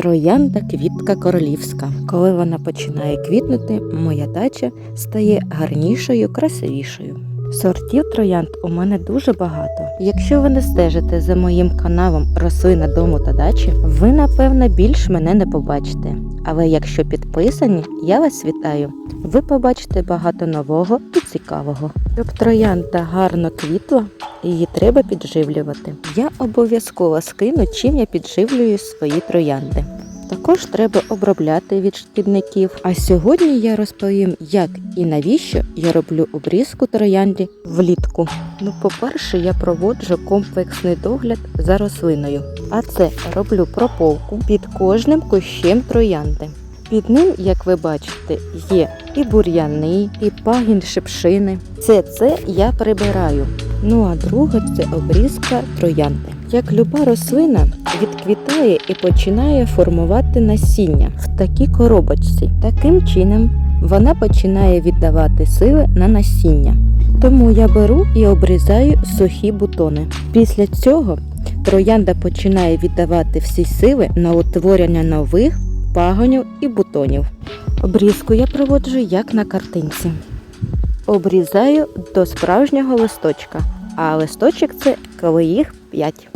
Троянда квітка королівська. Коли вона починає квітнути, моя дача стає гарнішою, красивішою. Сортів троянд у мене дуже багато. Якщо ви не стежите за моїм каналом Рослина дому та дачі, ви напевно більш мене не побачите. Але якщо підписані, я вас вітаю. Ви побачите багато нового і цікавого. Щоб троянда гарно квітла, її треба підживлювати. Я обов'язково скину, чим я підживлюю свої троянди. Також треба обробляти від шкідників. А сьогодні я розповім, як і навіщо я роблю обрізку троянді влітку. Ну, по-перше, я проводжу комплексний догляд за рослиною, а це роблю прополку під кожним кущем троянди. Під ним, як ви бачите, є і бур'яни, і пагін шипшини. Це це я прибираю. Ну а друге це обрізка троянди. Як люба рослина відквітає і починає формувати насіння в такій коробочці. Таким чином вона починає віддавати сили на насіння. Тому я беру і обрізаю сухі бутони. Після цього троянда починає віддавати всі сили на утворення нових пагонів і бутонів. Обрізку я проводжу як на картинці. Обрізаю до справжнього листочка, а листочок це коли їх 5.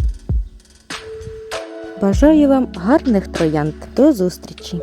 Бажаю вам гарних троянд. До зустрічі!